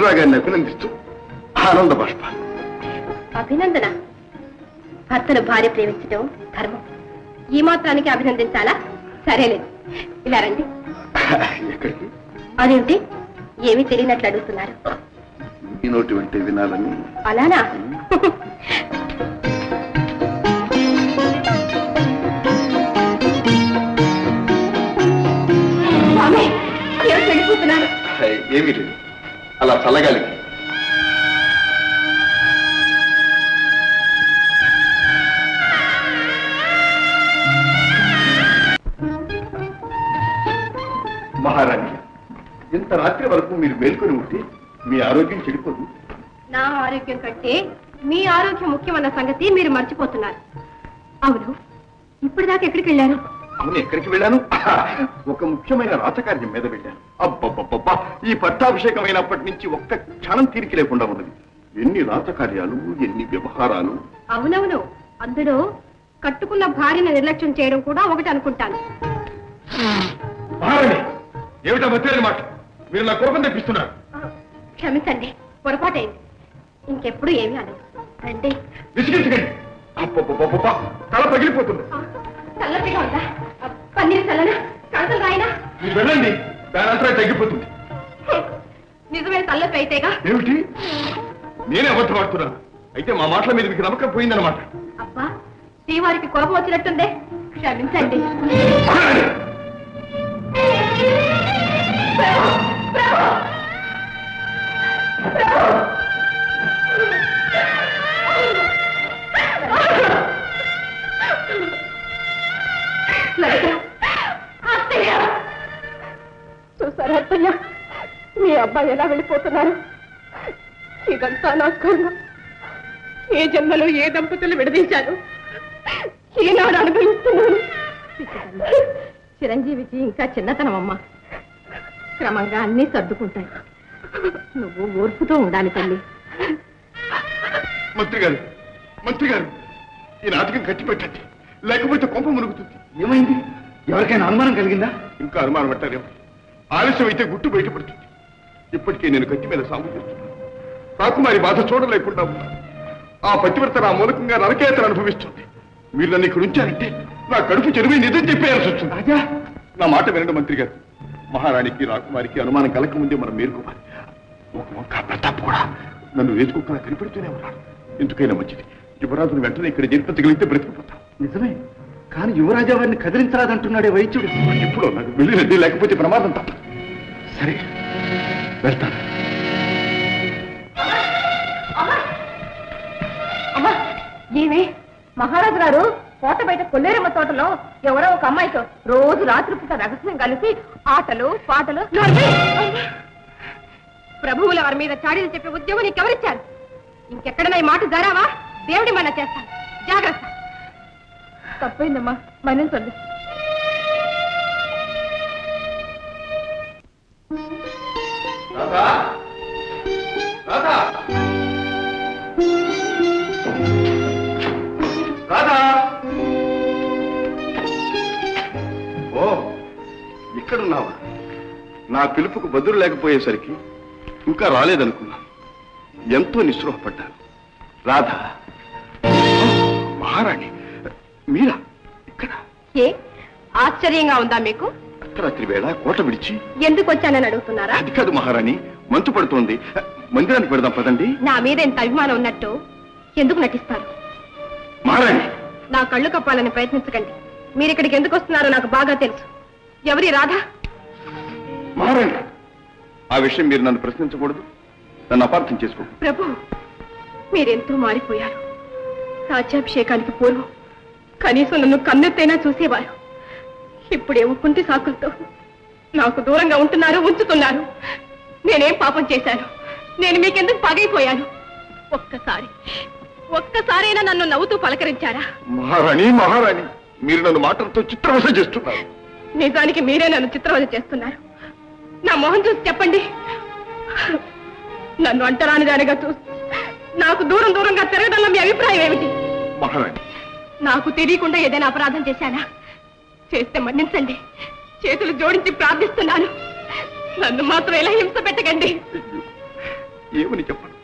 అనురాగాన్ని అభినందిస్తూ ఆనంద బాష్పాలు అభినందన. భర్తను భార్య ప్రేమించడం ధర్మం. ఈ మాత్రానికి అభినందించాలా? సరేలేదు ఇలా రండి. ఎక్కడికి? అదేమిటి? ఏమీ తెలియనట్లు అడుగుతున్నారు. ఈ నోటి వెంటే వినాలని. అలానా? ఏమీ లేదు అలా చల్లగాలికి. మహారాణి ఇంత రాత్రి వరకు మీరు మేల్కొని ఉంటే మీ ఆరోగ్యం చెడిపోదు. నా ఆరోగ్యం కంటే మీ ఆరోగ్యం ముఖ్యమన్న సంగతి మీరు మర్చిపోతున్నారు. అవును ఇప్పటిదాకా ఎక్కడికి వెళ్ళారు? అవును ఎక్కడికి వెళ్ళాను? ఒక ముఖ్యమైన రాజకార్యం మీద వెళ్ళాను. అబ్బబ్బబ్బబ్బా! ఈ పట్టాభిషేకం అయినప్పటి నుంచి ఒక్క క్షణం తీరిక లేకుండా ఉన్నది. ఎన్ని రాజకార్యాలు ఎన్ని వ్యవహారాలు. అవునవును. అందులో కట్టుకున్న భార్యను నిర్లక్ష్యం చేయడం కూడా ఒకటి అనుకుంటాను. ఏమిటా మాట మీరు నా కోపం తెప్పిస్తున్నారు. క్షమించండి పొరపాటైంది. ఇంకెప్పుడు ఏమీ అనదు. రండి. విసిగించకండి. అబ్బబ్బబ్బబ్బా! తల పగిలిపోతుంది. ఉందా? మీరు వెళ్ళండి. దాని అంతా తగ్గిపోతుంది. నిజమే తల్లపి అయితేగా? ఏమిటి? నేనే అబద్ధం ఆడుతున్నాను. అయితే మా మాటల మీద మీకు నమ్మకం పోయిందన్నమాట. అబ్బా శ్రీవారికి కోపం వచ్చినట్టుందే. క్షమించండి. ఇదంతా నా కర్మ. ఏ జన్మలో ఏ దంపతులు విడదీశాను ఈనాడు అనుభవిస్తున్నాను. చిరంజీవికి ఇంకా చిన్నతనం అమ్మా. క్రమంగా అన్నీ సర్దుకుంటాయి. నువ్వు ఓర్పుతో ఉండాలి తల్లి. మంత్రి గారు మంత్రి గారు ఈ నాటకం కట్టి పెట్టండి లేకపోతే కొంప మునుగుతుంది. ఏమైంది? ఎవరికైనా అనుమానం కలిగిందా? ఇంకా అనుమానం పట్టారేమో ఆలస్యం అయితే గుట్టు బయటపడుతుంది. ఇప్పటికే నేను కట్టి మీద సాగు చేస్తున్నాను. రాకుమారి బాధ చూడలేకుండా ఉన్నాను ఆ పతివ్రత నా మూలకంగా నరకేతను అనుభవిస్తుంది. మీరు నన్ను ఇక్కడ ఉంచారంటే నా కడుపు చెరువు నిజం చెప్పేయాల్సి వస్తుంది. రాజా! నా మాట వినండి మంత్రి గారు. మహారాణికి రాకుమారికి అనుమానం కలకముందే మనం మేలుకోవాలి. ఒక వంక ప్రతాప్ కూడా నన్ను వేసుకుక్కలా కనిపెడుతూనే ఉన్నాడు. ఎందుకైనా మంచిది. యువరాజును వెంటనే ఇక్కడ జరిపించగలిగితే బ్రతికిపోతాం. నిజమే. కానీ యువరాజా వారిని కదిలించరాదంటున్నాడే వైద్యుడు ఇప్పుడు నాకు వెళ్ళినది లేకపోతే ప్రమాదం తప్ప సరే. వెళ్తాను. అమ్మా! మహారాజు గారు కోట బయట కొల్లేరమ్మ తోటలో ఎవరో ఒక అమ్మాయితో రోజు రాత్రి పూట రహస్యం కలిసి ఆటలు పాటలు ప్రభువుల వారి మీద చాడీలు చెప్పే ఉద్యోగం నీకెవరిచ్చారు? ఇంకెక్కడైనా ఈ మాట జరావా? దేవుడి మన చేస్తాను. జాగ్రత్త. తప్పైందమ్మా. మన్నించండి రాధా? రాధా? రాధా? ఓ ఇక్కడున్నావా? నా పిలుపుకు బదులు లేకపోయేసరికి ఇంకా రాలేదనుకున్నా. ఎంతో నిస్పృహపడ్డాను రాధా? మహారాణి మీరా? ఇక్కడ? ఏ? ఆశ్చర్యంగా ఉందా మీకు? అర్ధరాత్రి వేళ కోట విడిచి. ఎందుకు వచ్చానని అడుగుతున్నారా? అది కాదు మహారాణి మంచు పడుతోంది. మందిరానికి పెడదాం పదండి. నా మీద ఎంత అభిమానం ఉన్నట్టు ఎందుకు నటిస్తారు? మహారాణి! నా కళ్ళు కప్పాలని ప్రయత్నించకండి. మీరు ఇక్కడికి ఎందుకు వస్తున్నారో నాకు బాగా తెలుసు. ఎవరి రాధా? మహారాణి ఆ విషయం మీరు నన్ను ప్రశ్నించకూడదు. నన్ను అపార్థం చేసుకో. ప్రభు మీరెంతో మారిపోయారు. రాజ్యాభిషేకానికి పూర్వం కనీసం నన్ను కన్నెత్తైనా చూసేవారు. ఇప్పుడేమో కుంటి సాకులతో. నాకు దూరంగా ఉంటున్నారు ఉంచుతున్నారు. నేనేం పాపం చేశాను? నేను మీకెందుకు పగైపోయాను ఒక్కసారి ఒక్కసారైనా నన్ను నవ్వుతూ పలకరించారా? మహారాణి మహారాణి మీరు నన్ను మాటలతో చిత్రవశ చేస్తున్నారు. నిజానికి మీరే నన్ను చిత్రవద చేస్తున్నారు. నా మొహం చూసి చెప్పండి. నన్ను అంటరాని దానిగా చూస్తూ నాకు దూరం దూరంగా తిరగడంలో మీ అభిప్రాయం ఏమిటి? మహారాణి. నాకు తెలియకుండా ఏదైనా అపరాధం చేశానా? చేస్తే మన్నించండి. చేతులు జోడించి ప్రార్థిస్తున్నాను. నన్ను మాత్రం ఎలా హింస పెట్టకండి. ఏమని చెప్పను?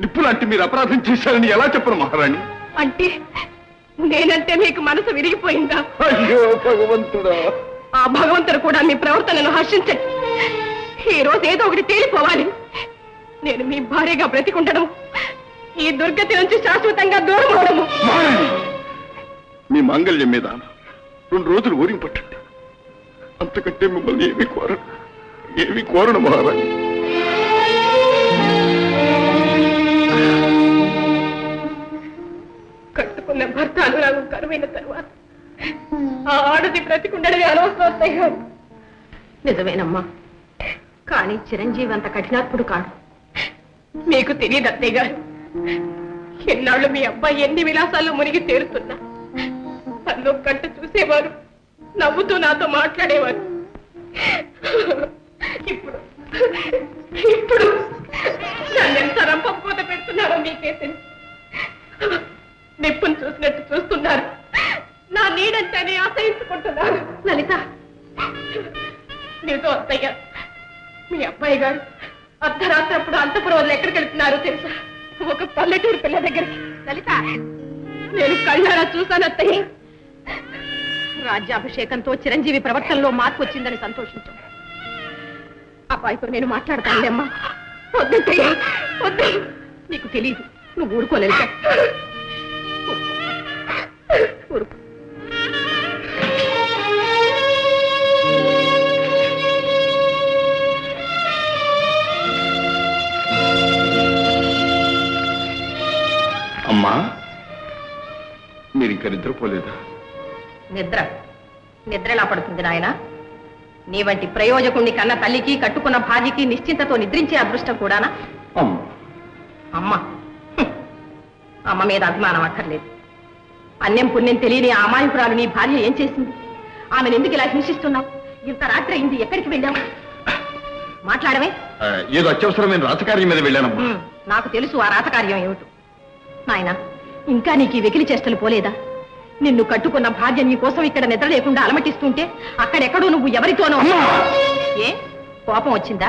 నిప్పు లాంటి మీరు అపరాధం చేశారని ఎలా చెప్పను మహారాణి? అంటే నేనంటే మీకు మనసు విరిగిపోయిందా? అయ్యో భగవంతుడా. ఆ భగవంతుడు కూడా మీ ప్రవర్తనను హర్షించండి. ఈ రోజు ఏదో ఒకటి తేలిపోవాలి. నేను మీ భార్యగా బ్రతికుండడం ఈ దుర్గతి నుంచి శాశ్వతంగా దూరం అవడము. మీ మాంగళ్యం మీద రెండు రోజులు ఊరిం పట్టండి. అంతకంటే మిమ్మల్ని ఏమి కోరను. ఏమి కోరను మహారాణి కట్టుకున్న భర్త అనురాగం కరువైన తరువాత ఆ ఆడది బ్రతికుండడమే అనవసరం అత్తయ్య గారు నిజమేనమ్మా. కానీ చిరంజీవి అంత కఠినాత్ముడు కాడు. మీకు తెలియదు అత్తయ్య గారు ఎన్నాళ్ళు మీ అబ్బాయి ఎన్ని విలాసాల్లో మునిగి తేరుతున్నా? తనలో కంట చూసేవారు నవ్వుతూ నాతో మాట్లాడేవారు. ఇప్పుడు ఇప్పుడు నన్ను ఎంత రంపపోత పెడుతున్నారో మీకే తెలుసు. నిప్పును చూసినట్టు చూస్తున్నారు. నా నీడంటేనే ఆశ్రయించుకుంటున్నారు లలిత. నీతో అత్తయ్య మీ అబ్బాయి గారు అర్ధరాత్రి అప్పుడు అంతపురం వదిలి ఎక్కడికి వెళ్తున్నారో తెలుసా? ఒక పల్లెటూరు పిల్ల దగ్గరికి. లలిత. నేను కళ్ళారా చూశాను అత్తయ్య. రాజ్యాభిషేకంతో చిరంజీవి ప్రవర్తనలో మార్పు వచ్చిందని సంతోషించాం. అబ్బాయితో నేను మాట్లాడతానులేమ్మా వద్దయ్య వద్దు. నీకు తెలియదు నువ్వు ఊరుకోలేదు ఊరుకో. అమ్మా మీరు ఇంకా నిద్రపోలేదా? నిద్ర. నిద్ర ఎలా పడుతుంది నాయన. నీ వంటి ప్రయోజకుణ్ణి కన్న తల్లికి కట్టుకున్న భార్యకి నిశ్చింతతో నిద్రించే అదృష్టం కూడానా? అమ్మా. అమ్మ. మీద అభిమానం అక్కర్లేదు. అన్యం పుణ్యం తెలియని ఆ అమాయకురాలు నీ భార్య ఏం చేసింది? ఆమెను ఎందుకు ఇలా హింసిస్తున్నావు? ఇంత రాత్రి అయింది ఎక్కడికి వెళ్ళావు? మాట్లాడమే ఏదో అత్యవసరమైన రాజకార్యం మీద వెళ్ళానమ్మా. హ్మ్. నాకు తెలుసు ఆ రాతకార్యం ఏమిటో. నాయన ఇంకా నీకు ఈ వెకిలి చేష్టలు పోలేదా? నిన్ను కట్టుకున్న భార్య నీ కోసం ఇక్కడ నిద్ర లేకుండా అలమటిస్తుంటే అక్కడెక్కడో నువ్వు ఎవరితోనో ఏ? కోపం వచ్చిందా?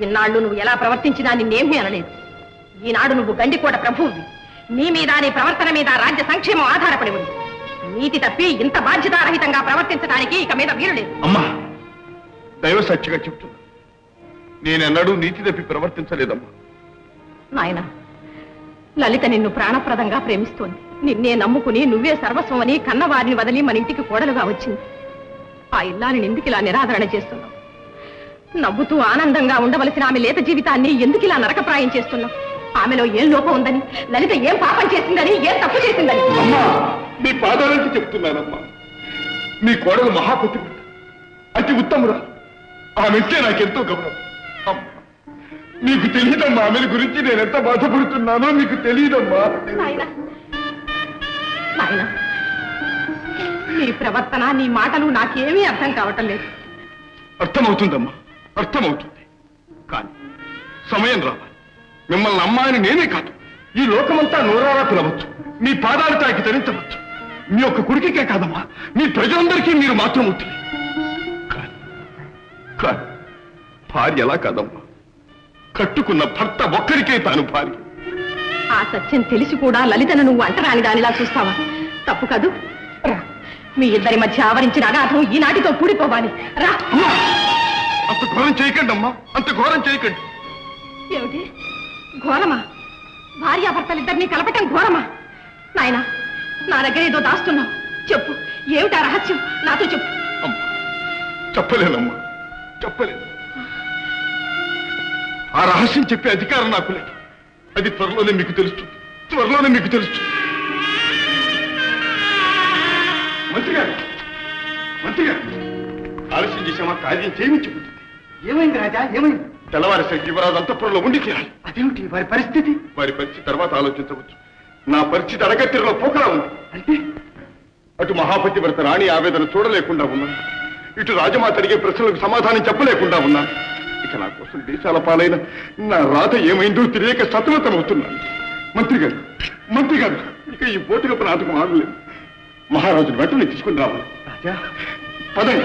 ఇన్నాళ్ళు నువ్వు ఎలా ప్రవర్తించినా నిన్నేమీ అనలేదు. ఈనాడు నువ్వు గండికోట ప్రభువువి. నీ మీద నీ ప్రవర్తన మీద రాజ్య సంక్షేమం ఆధారపడి ఉంది. నీతి తప్పి ఇంత బాధ్యతారహితంగా ప్రవర్తించడానికి ఇక మీద వీరులేదు అమ్మా! దైవ సాక్షిగా చెప్తున్నా. నేనెన్నడూ నీతి తప్పి ప్రవర్తించలేదమ్మా. నాయన లలిత నిన్ను ప్రాణప్రదంగా ప్రేమిస్తోంది. నిన్నే నమ్ముకుని నువ్వే సర్వస్వం అని కన్నవారిని వదిలి మన ఇంటికి కోడలుగా వచ్చింది. ఆ ఇల్లాని ఎందుకు ఇలా నిరాదరణ చేస్తున్నావు? నవ్వుతూ ఆనందంగా ఉండవలసిన ఆమె లేత జీవితాన్ని ఎందుకు ఇలా నరకప్రాయం చేస్తున్నావు? ఆమెలో ఏం లోపం ఉందని లలిత ఏం పాపం చేసిందని ఏం తప్పు చేసిందని? అమ్మా మీ పాదాలంటే చెప్తున్నానమ్మా. మీ కోడలు మహాపతి అతి ఉత్తమురా ఆమెంటే నాకెంతో గౌరవం. మీకు తెలియదమ్మా ఆమె గురించి నేను ఎంత బాధపడుతున్నానో మీకు తెలియదమ్మా. నాయన. నీ ప్రవర్తన నీ మాటలు నాకేమీ అర్థం కావటం లేదు. అర్థమవుతుందమ్మా అర్థమవుతుంది. కానీ సమయం రావాలి. మిమ్మల్ని అమ్మాయిని నేనే కాదు. ఈ లోకమంతా నోరారా పిలవచ్చు. మీ పాదాలు తాకి ధరించవచ్చు మీ యొక్క కొడుకుకే కాదమ్మా మీ ప్రజలందరికీ మీరు మాత్రం కానీ భార్య ఎలా కాదమ్మా. కట్టుకున్న భర్త ఒక్కరికే తాను భార్య. ఆ సత్యం తెలిసి కూడా లలితను నువ్వు అంటరాని దానిలా చూస్తావా? తప్పు కదూ. రా మీ ఇద్దరి మధ్య ఆవరించిన అగాధం ఈనాటితో కూడిపోవాలి. రా! అంత ఘోరం చేయకండి అమ్మా అంత ఘోరం చేయకండి. ఏమిటి? ఘోరమా? భార్యాభర్తలిద్దరినీ కలపటం ఘోరమా? నాయనా నా దగ్గర ఏదో దాస్తున్నావు. చెప్పు ఏమిటా రహస్యం? నాతో చెప్పు. చెప్పలేనమ్మా చెప్పలేను. ఆ రహస్యం చెప్పే అధికారం నాకు లేదు. అది త్వరలోనే మీకు తెలుస్తుంది. త్వరలోనే మీకు తెలుస్తుంది. మంత్రి గారు మంత్రి గారు ఆలస్యం చేసామా కార్యం చేయించుకుంటుంది ఏమైంది రాజా ఏమైంది? యువరాజు అంతఃపురంలో ఉండి తీరాలి. అదేమిటి వారి పరిస్థితి? వారి పరిస్థితి తర్వాత ఆలోచించవచ్చు. నా పరిస్థితి పోకలా ఉంది. అంటే? అటు మహాపతివ్రత రాణి ఆవేదన చూడలేకుండా ఉన్నాను ఇటు రాజమాత అడిగే ప్రశ్నలకు సమాధానం చెప్పలేకుండా ఉన్నాను ఇక నా కోసం దేశాల పాలైన నా రాత ఏమైందో తెలియక సతమతమవుతున్నాను. మంత్రి గారు మంత్రి గారు ఇక ఈ పోటుగప్ప నాటకం ఆడలేదు. మహారాజుని వెంటనే తీసుకుని రావాలి. రాజా. పదండి.